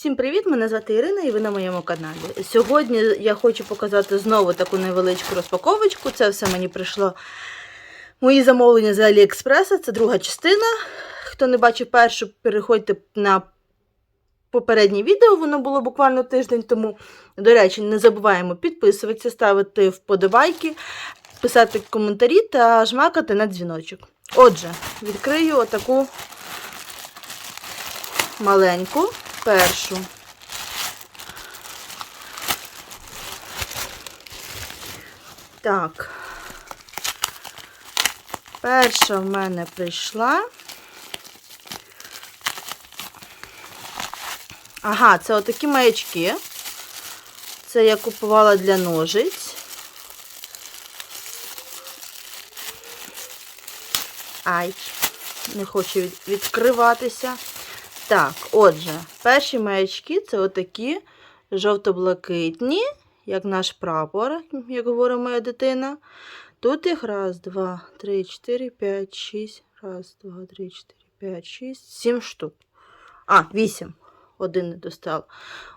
Всім привіт! Мене звати Ірина і ви на моєму каналі. Сьогодні я хочу показати знову таку невеличку розпаковочку. Це все мені прийшло мої замовлення з Аліекспреса. Це друга частина. Хто не бачив першу, переходьте на попереднє відео, воно було буквально тиждень тому. До речі, не забуваємо підписуватися, ставити вподобайки, писати коментарі та жмакати на дзвіночок. Отже, відкрию отаку маленьку першу. Так. Перша в мене прийшла. Ага, це отакі маячки. Це я купувала для ножиць. Ай, не хочу відкриватися. Так, отже, перші маячки це отакі жовто-блакитні, як наш прапор, як говорить моя дитина. Тут їх раз, два, три, чотири, п'ять, шість. Раз, два, три, чотири, п'ять, шість, сім штук. А, вісім. Один не достав.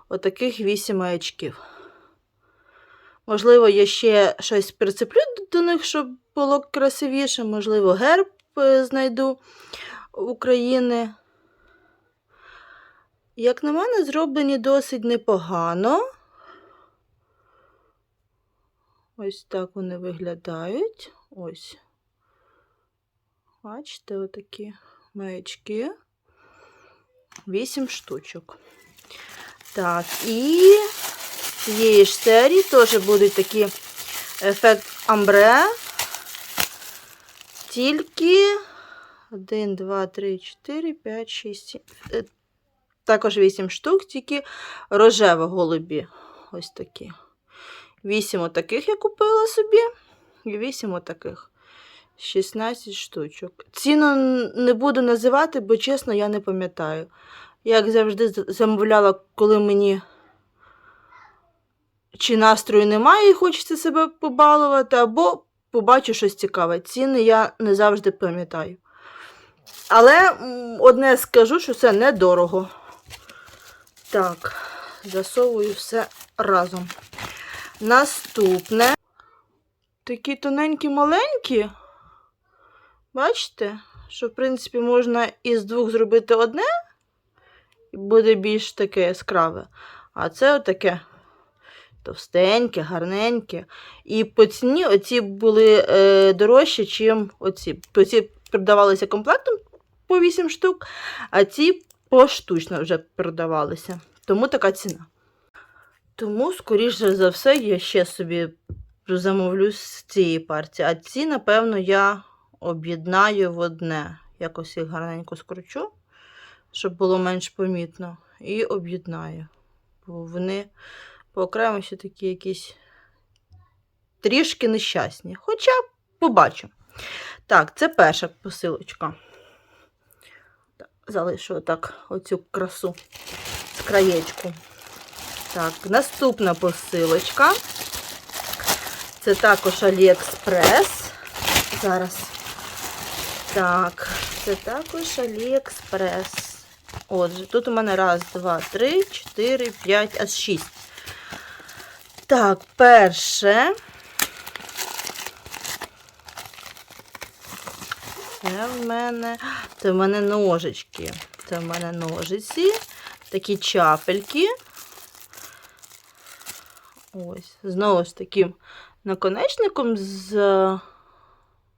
Отаких вісім маячків. Можливо, я ще щось прицеплю до них, щоб було красивіше. Можливо, герб е, знайду України. Як на мене, зроблені досить непогано. Ось так вони виглядають. Ось. Бачите, отакі маячки. Вісім штучок. Так, і з цієї ж серії теж будуть такі ефект амбре. Тільки 1, 2, 3, 4, 5, 6, 7. Також 8 штук, тільки рожево голубі. Ось такі. 8 отаких я купила собі. І 8 отаких. 16 штучок. Ціну не буду називати, бо чесно, я не пам'ятаю. Як завжди замовляла, коли мені чи настрою немає і хочеться себе побалувати, або побачу щось цікаве. Ціни я не завжди пам'ятаю. Але одне скажу, що це недорого. Так, засовую все разом. Наступне. Такі тоненькі маленькі. Бачите, що, в принципі, можна із двох зробити одне, і буде більш таке яскраве. А це отаке товстеньке, гарненьке. І по ціні оці були е, дорожчі, ніж оці. Оці продавалися комплектом по 8 штук, а ці поштучно вже продавалися. Тому така ціна. Тому, скоріше за все, я ще собі замовлю з цієї партії. А ці, напевно, я об'єднаю в одне. Якось їх гарненько скручу, щоб було менш помітно. І об'єднаю. Бо вони по окремо ще такі якісь трішки нещасні. Хоча побачу. Так, це перша посилочка. Так, Залишу отак оцю красу з краєчку. Так, наступна посилочка. Це також Аліекспрес. Зараз. Так, це також Аліекспрес. Отже, тут у мене раз, два, три, чотири, п'ять, аж шість. Так, перше. Це в мене. Це в мене ножички. Це в мене ножиці. Такі чапельки. Ось. Знову ж таким наконечником з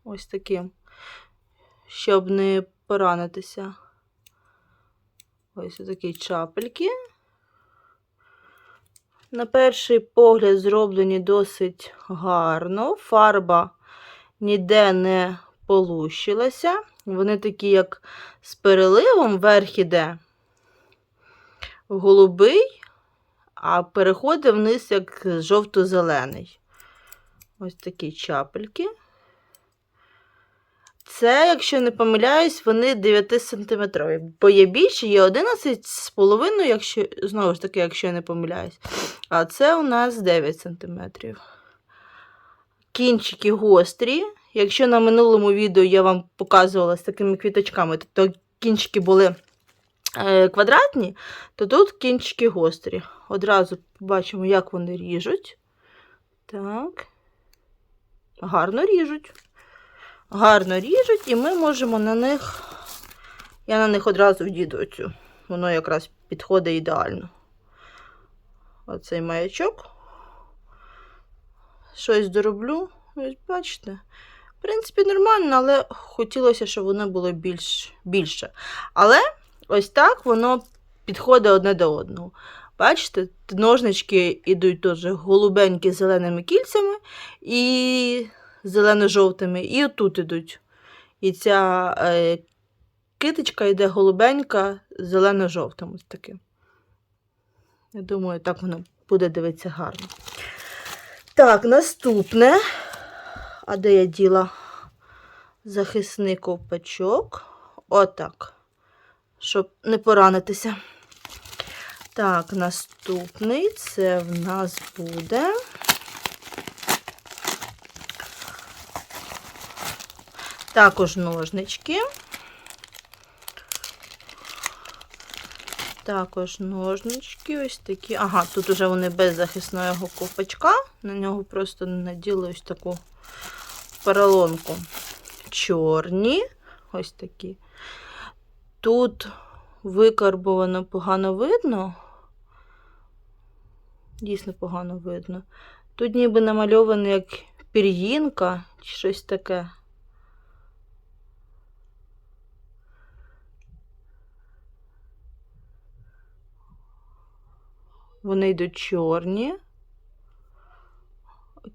ось таким, щоб не поранитися. Ось такі чапельки. На перший погляд зроблені досить гарно. Фарба ніде не полущилася. Вони такі, як з переливом, верх іде голубий, а переходить вниз як жовто-зелений. Ось такі чапельки. Це, якщо не помиляюсь, вони 9 см. Бо є більше, є 11,5, якщо, знову ж таки, якщо я не помиляюсь. А це у нас 9 см. Кінчики гострі. Якщо на минулому відео я вам показувала з такими квіточками, то кінчики були е, квадратні, то тут кінчики гострі. Одразу побачимо, як вони ріжуть. Так. Гарно ріжуть. Гарно ріжуть, і ми можемо на них. Я на них одразу вдіду оцю. Воно якраз підходить ідеально. Оцей маячок. Щось дороблю. Ось бачите. Принципі, нормально, але хотілося, щоб воно було більш, більше. Але ось так воно підходить одне до одного. Бачите, ножнички йдуть теж голубенькі з зеленими кільцями і зелено-жовтими, і отут ідуть. І ця е, китичка йде голубенька з зелено-жовтим. Ось таким. Я думаю, так воно буде дивитися гарно. Так, наступне. А де я діла захисний ковпачок? Отак. Щоб не поранитися. Так, наступний це в нас буде. Також ножнички. Також ножнички ось такі. Ага, тут уже вони без захисного ковпачка. На нього просто наділи ось таку поролонку. Чорні, ось такі. Тут викарбовано погано видно. Дійсно погано видно. Тут ніби намальовано як пір'їнка чи щось таке. Вони йдуть чорні.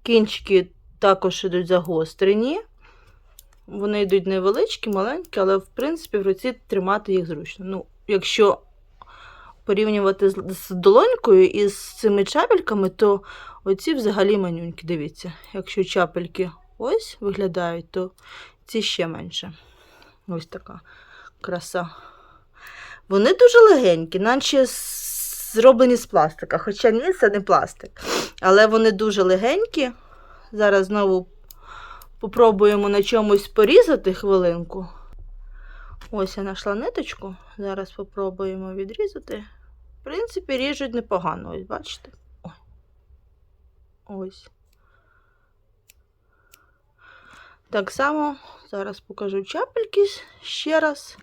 Кінчики також йдуть загострені. Вони йдуть невеличкі, маленькі, але, в принципі, в руці тримати їх зручно. Ну, якщо порівнювати з, долонькою і з цими чапельками, то оці взагалі манюнькі. Дивіться, якщо чапельки ось виглядають, то ці ще менше. Ось така краса. Вони дуже легенькі, наче зроблені з пластика. Хоча ні, це не пластик. Але вони дуже легенькі. Зараз знову попробуємо на чомусь порізати хвилинку. Ось я знайшла ниточку. Зараз спробуємо відрізати. В принципі, ріжуть непогано, ось бачите? Ой. Ось. Так само зараз покажу чапельки ще раз.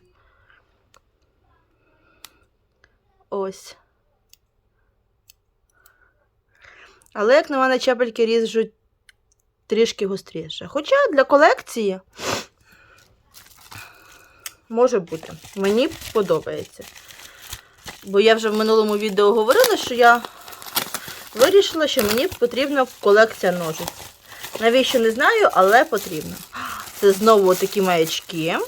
Ось. Але, як на мене, чапельки ріжуть трішки гостріше. Хоча для колекції може бути. Мені подобається. Бо я вже в минулому відео говорила, що я вирішила, що мені потрібна колекція ножиць. Навіщо не знаю, але потрібно. Це знову такі маячки.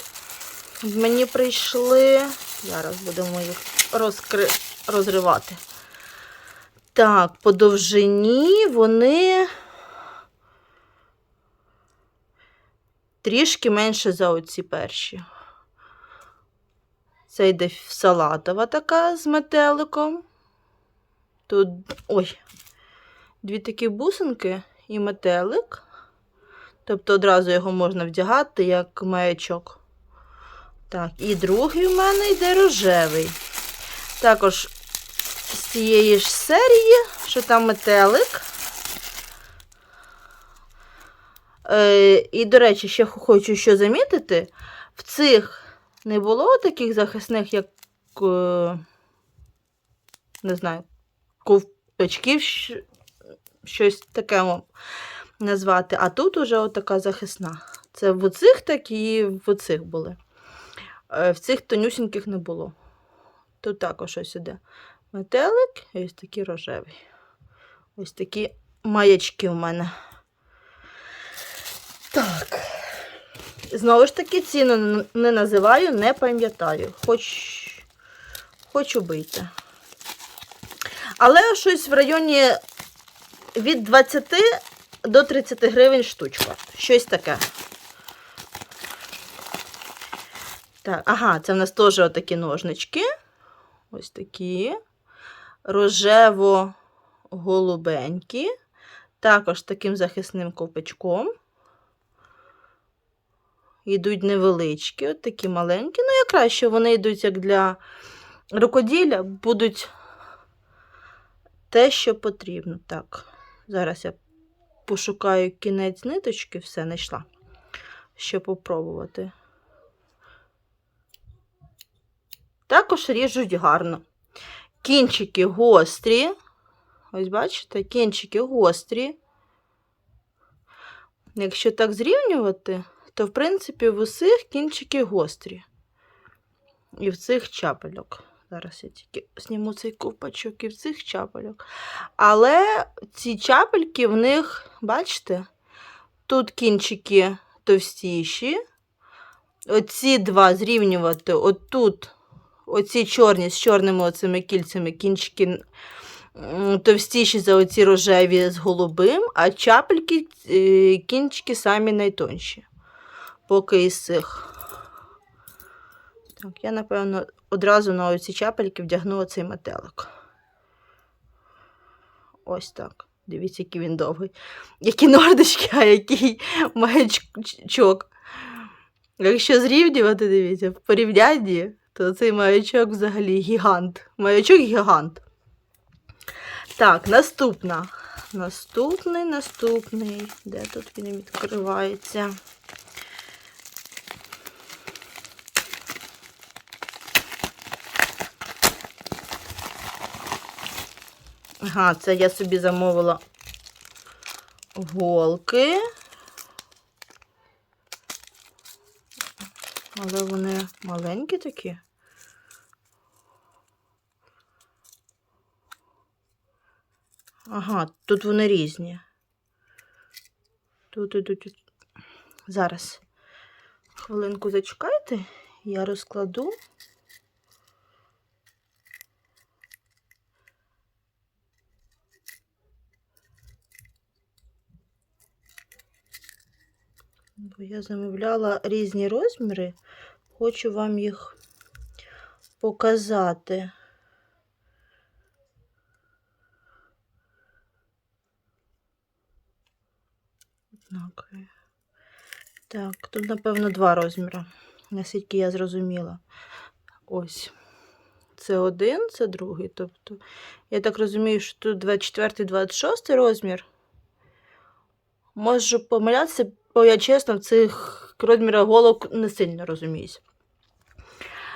Мені прийшли. Зараз будемо їх розкри... розривати. Так, по довжині вони трішки менше за оці перші. Це йде салатова така з метеликом. Тут, ой, дві такі бусинки і метелик. Тобто одразу його можна вдягати як маячок. Так, і другий у мене йде рожевий. Також з цієї ж серії, що там метелик. Е, і, до речі, ще хочу що замітити, в цих не було таких захисних, як, е, не знаю, ковпачків, щось таке назвати. А тут уже отака захисна. Це в оцих так і в оцих були. Е, В цих тонюсіньких не було. Тут також ось іде метелик і ось такий рожевий. Ось такі маячки у мене. Так. Знову ж таки, ціну не називаю, не пам'ятаю. Хоч, хочу бити. Але щось в районі від 20 до 30 гривень штучка. Щось таке. Так, ага, це в нас теж отакі ножнички. Ось такі. Рожево-голубенькі. Також таким захисним ковпачком. Йдуть невеличкі, от такі маленькі. Ну, якраз що вони йдуть як для рукоділля будуть те, що потрібно. Так, зараз я пошукаю кінець ниточки, все знайшла. Щоб попробувати. Також ріжуть гарно. Кінчики гострі. Ось бачите, кінчики гострі. Якщо так зрівнювати, то, в принципі, в усіх кінчики гострі. І в цих чапельок. Зараз я тільки зніму цей ковпачок і в цих чапельок. Але ці чапельки в них, бачите, тут кінчики товстіші. Оці два зрівнювати, отут, оці чорні з чорними оцими кільцями, кінчики товстіші за оці рожеві з голубим, а чапельки, е, кінчики самі найтонші. Поки із цих. Так, я, напевно, одразу на оці чапельки вдягну оцей метелик. Ось так. Дивіться, який він довгий. Які нордочки, а який маячок. Якщо зрівнювати, дивіться, в порівнянні, то цей маячок взагалі гігант. Маячок гігант. Так, наступна. Наступний, наступний. Де тут він відкривається? Ага, це я собі замовила голки. Але вони маленькі такі. Ага, тут вони різні. Тут ідуть. Зараз. Хвилинку зачекайте, я розкладу. Бо я замовляла різні розміри. Хочу вам їх показати. Однакові. Так, тут, напевно, два розміри, наскільки я зрозуміла. Ось. Це один, це другий. Тобто, я так розумію, що тут 24 26 розмір. Можу помилятися, бо я чесно в цих розмірах голок не сильно розуміюся.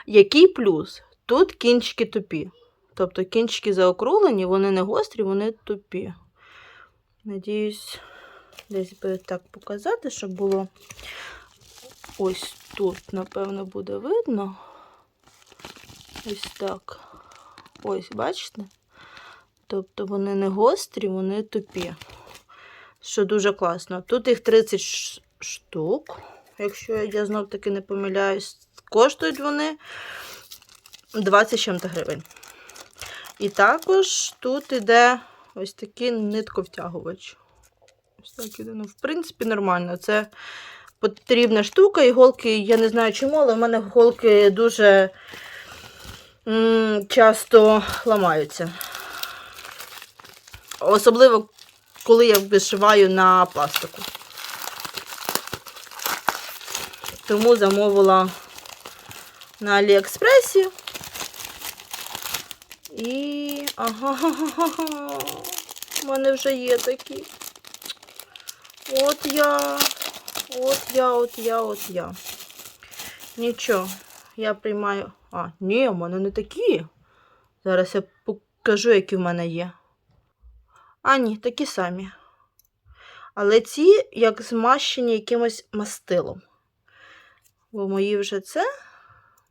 Який плюс? Тут кінчики тупі. Тобто кінчики заокруглені, вони не гострі, вони тупі. Надіюсь, десь би так показати, щоб було ось тут, напевно, буде видно. Ось так. Ось, бачите? Тобто вони не гострі, вони тупі. Що дуже класно. Тут їх 30 штук, якщо я знов таки не помиляюсь. Коштують вони 20 чим-то гривень. І також тут іде ось такий нитковтягувач. Ось так іде. Ну, в принципі, нормально. Це потрібна штука. Іголки, я не знаю чому, але в мене голки дуже часто ламаються. Особливо, коли я вишиваю на пластику. Тому замовила на Аліекспресі. І. Ага, у мене вже є такі. От я, от я, от я, от я. Нічого, я приймаю. А, ні, у мене не такі. Зараз я покажу, які в мене є. А, ні, такі самі. Але ці як змащені якимось мастилом. Бо мої вже це.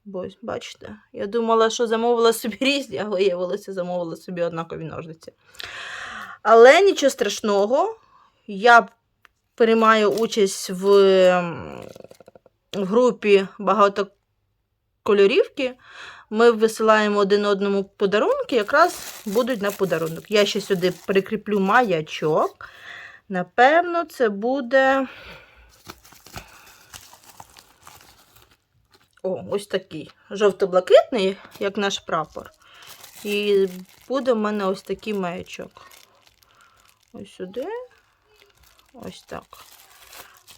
Бо бачите, я думала, що замовила собі різні, а виявилося, замовила собі однакові ножниці. Але нічого страшного, я приймаю участь в, ем, в групі багатокольорівки. Ми висилаємо один одному подарунки, якраз будуть на подарунок. Я ще сюди прикріплю маячок. Напевно, це буде. О, ось такий. Жовто-блакитний, як наш прапор. І буде в мене ось такий маячок. Ось сюди. Ось так.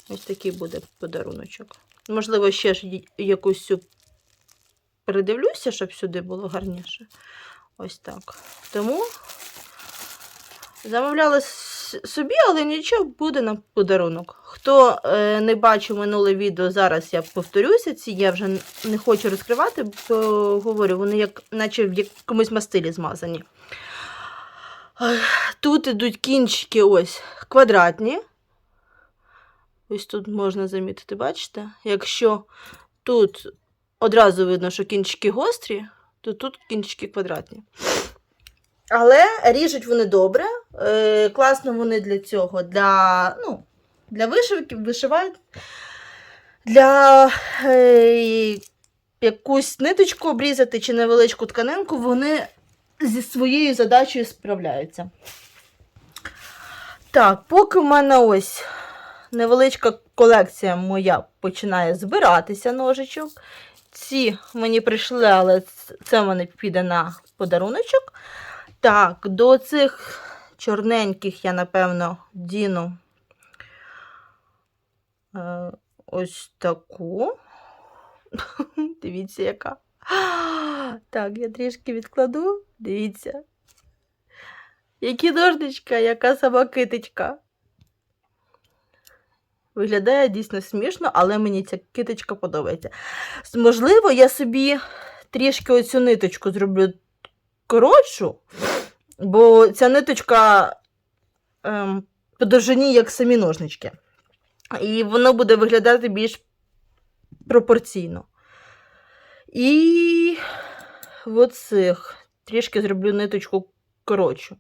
Ось такий буде подаруночок. Можливо, ще ж якусь передивлюся, щоб сюди було гарніше. Ось так. Тому замовляла собі, але нічого буде на подарунок. Хто е, не бачив минуле відео, зараз я повторюся, ці я вже не хочу розкривати, бо говорю, вони як, наче в якомусь мастилі змазані. Тут ідуть кінчики ось квадратні. Ось тут можна замітити, бачите? Якщо тут одразу видно, що кінчики гострі, то тут кінчики квадратні. Але ріжуть вони добре. Е, класно вони для цього, для, ну, для вишивки, вишивають. Для е, якусь ниточку обрізати чи невеличку тканинку, вони зі своєю задачею справляються. Так, поки в мене ось невеличка колекція моя починає збиратися ножичок. Ці мені прийшли, але це в мене піде на подаруночок. Так, до цих чорненьких я, напевно, діну е, ось таку. Дивіться, яка. Так, я трішки відкладу. Дивіться. Які ножничка, яка сама. Виглядає дійсно смішно, але мені ця китичка подобається. Можливо, я собі трішки оцю ниточку зроблю коротшу, бо ця ниточка ем, по довжині, як самі ножнички. І воно буде виглядати більш пропорційно. І оцих трішки зроблю ниточку коротшу.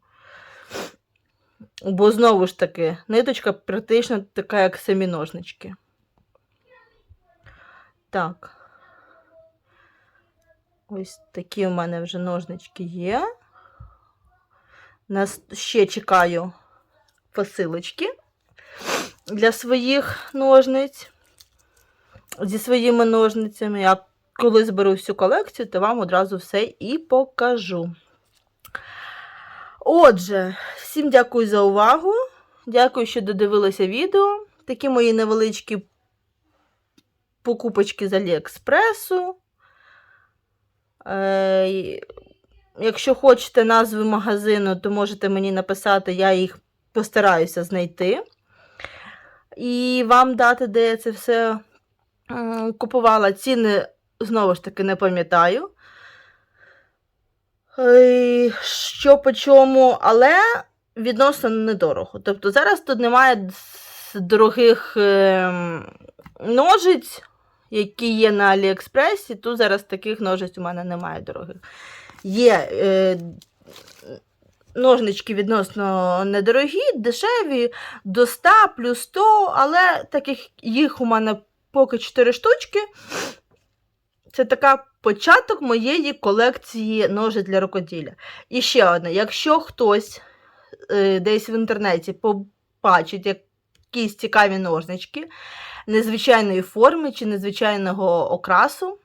Бо знову ж таки, ниточка практично така, як самі ножнички. Так. Ось такі у мене вже ножнички є. Нас ще чекаю посилочки для своїх ножниць. Зі своїми ножницями. Я коли зберу всю колекцію, то вам одразу все і покажу. Отже, всім дякую за увагу. Дякую, що додивилися відео. Такі мої невеличкі покупочки з Аліекспресу. Е, якщо хочете назви магазину, то можете мені написати, я їх постараюся знайти. І вам дати, де я це все купувала. Ціни, знову ж таки, не пам'ятаю. Що по чому, але відносно недорого. Тобто зараз тут немає дорогих ем, ножиць, які є на Аліекспресі. Тут зараз таких ножиць у мене немає дорогих. Є е, ножнички відносно недорогі, дешеві, до 100 плюс 100, але таких їх у мене поки 4 штучки. Це така початок моєї колекції ножиць для рукоділля. І ще одне: якщо хтось е, десь в інтернеті побачить якісь цікаві ножнички незвичайної форми чи незвичайного окрасу,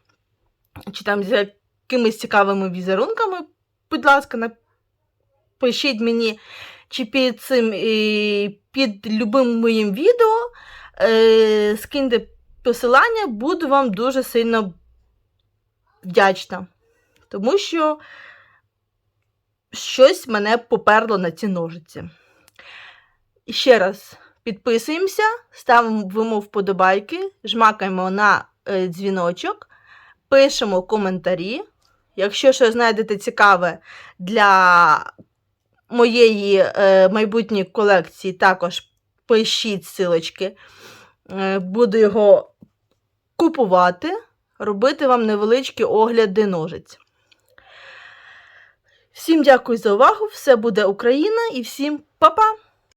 чи там з якимись цікавими візерунками, будь ласка, напишіть мені чи під цим і під любим моїм відео, е, скиньте посилання, буду вам дуже сильно вдячна. Тому що щось мене поперло на ці ножиці. І ще раз підписуємося, ставимо вподобайки, жмакаємо на е, дзвіночок, пишемо коментарі. Якщо щось знайдете цікаве для моєї е, майбутньої колекції, також пишіть силочки. Е, буду його купувати, робити вам невеличкі огляди ножиць. Всім дякую за увагу! Все буде Україна і всім па-па!